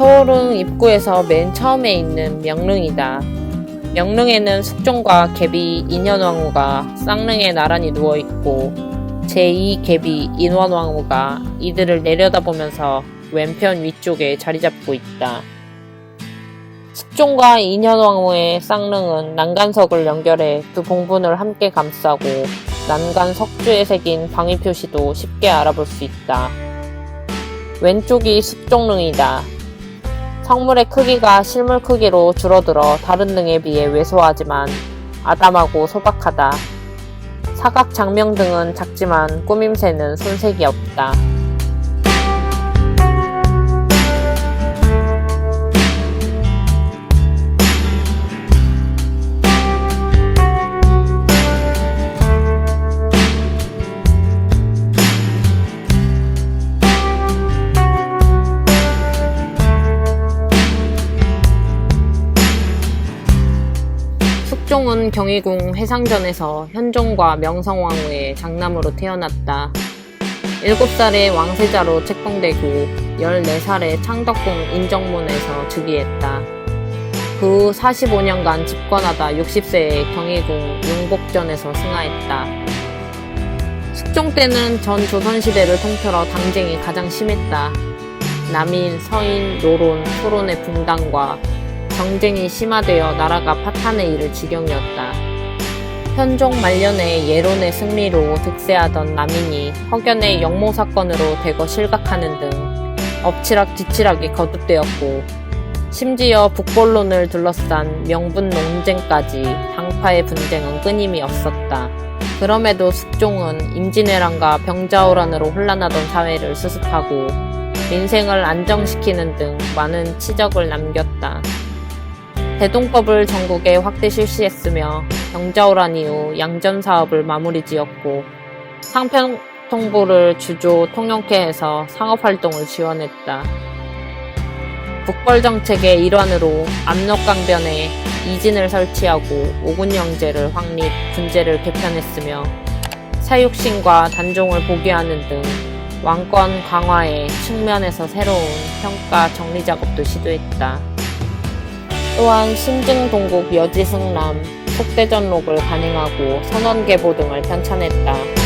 서울은 입구에서 맨 처음에 있는 명릉이다. 명릉에는 숙종과 개비 인현왕후가 쌍릉에 나란히 누워있고 제2 개비 인원왕후가 이들을 내려다보면서 왼편 위쪽에 자리 잡고 있다. 숙종과 인현왕후의 쌍릉은 난간석을 연결해 두 봉분을 함께 감싸고 난간 석주에 새긴 방위 표시도 쉽게 알아볼 수 있다. 왼쪽이 숙종릉이다. 성물의 크기가 실물 크기로 줄어들어 다른 등에 비해 왜소하지만 아담하고 소박하다. 사각 장명 등은 작지만 꾸밈새는 손색이 없다. 숙종은 경희궁 해상전에서 현종과 명성왕후의 장남으로 태어났다. 7살에 왕세자로 책봉되고 14살에 창덕궁 인정문에서 즉위했다. 그 후 45년간 집권하다 60세에 경희궁 용복전에서 승하했다. 숙종 때는 전 조선시대를 통틀어 당쟁이 가장 심했다. 남인, 서인, 노론, 토론의 분당과 경쟁이 심화되어 나라가 파탄에 이를 지경이었다. 현종 말년에 예론의 승리로 득세하던 남인이 허견의 영모 사건으로 대거 실각하는 등 엎치락 뒤치락이 거듭되었고 심지어 북본론을 둘러싼 명분 논쟁까지 당파의 분쟁은 끊임이 없었다. 그럼에도 숙종은 임진왜란과 병자호란으로 혼란하던 사회를 수습하고 민생을 안정시키는 등 많은 치적을 남겼다. 대동법을 전국에 확대 실시했으며 병자호란 이후 양전 사업을 마무리 지었고 상평 통보를 주조 통영케 해서 상업 활동을 지원했다. 북벌 정책의 일환으로 압록강변에 이진을 설치하고 오군영제를 확립, 군제를 개편했으며 사육신과 단종을 보기하는 등 왕권 강화의 측면에서 새로운 평가 정리 작업도 시도했다. 또한 신증동국 여지승남, 속대전록을 간행하고 선원계보 등을 편찬했다.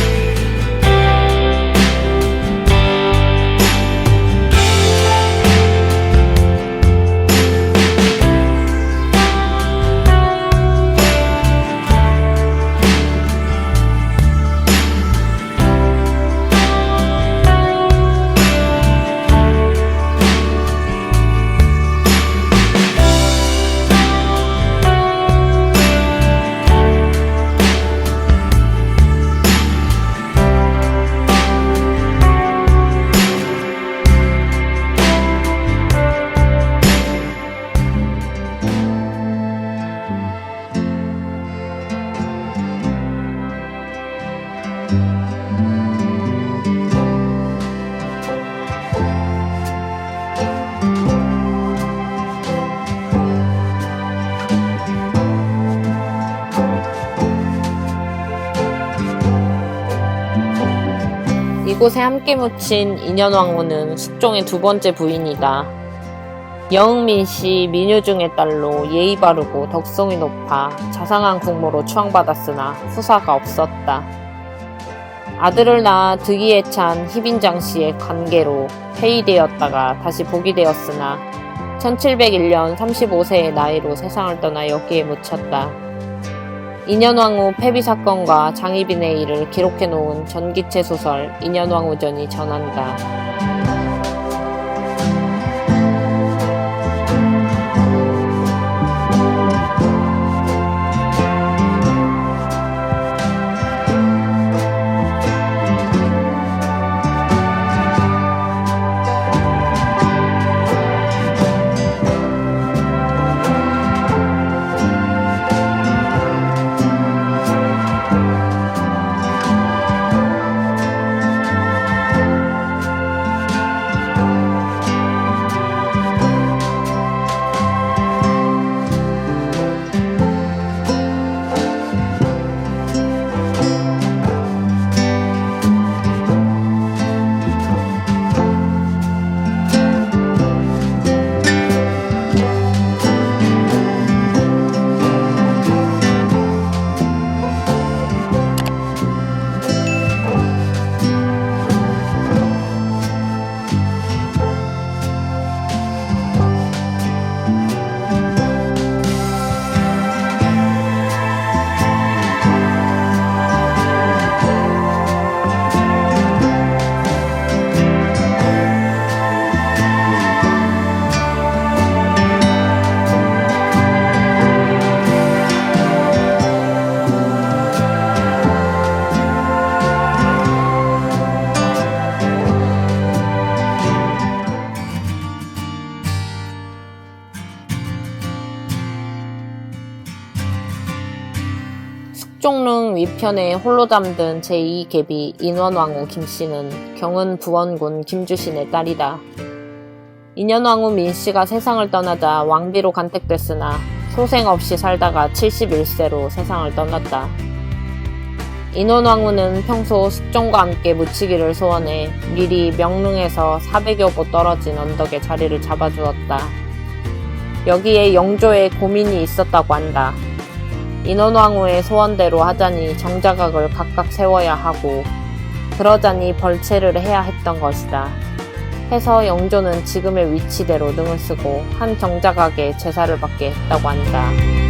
이곳에 함께 묻힌 인현왕후는 숙종의 두 번째 부인이다. 여흥민 씨 민유중의 딸로 예의 바르고 덕성이 높아 자상한 국모로 추앙받았으나 후사가 없었다. 아들을 낳아 득이에 찬 희빈장 씨의 관계로 폐위되었다가 다시 복위되었으나 1701년 35세의 나이로 세상을 떠나 여기에 묻혔다. 인현왕후 폐비 사건과 장희빈의 일을 기록해 놓은 전기체 소설 인현왕후전이 전한다. 이 편에 홀로 잠든 제2계비 인원왕후 김씨는 경은 부원군 김주신의 딸이다. 인현왕후 민씨가 세상을 떠나자 왕비로 간택됐으나 소생 없이 살다가 71세로 세상을 떠났다. 인원왕후는 평소 숙종과 함께 묻히기를 소원해 미리 명릉에서 400여 보 떨어진 언덕에 자리를 잡아주었다. 여기에 영조의 고민이 있었다고 한다. 인원왕후의 소원대로 하자니 정자각을 각각 세워야 하고 그러자니 벌채를 해야 했던 것이다. 해서 영조는 지금의 위치대로 능을 쓰고 한 정자각에 제사를 받게 했다고 한다.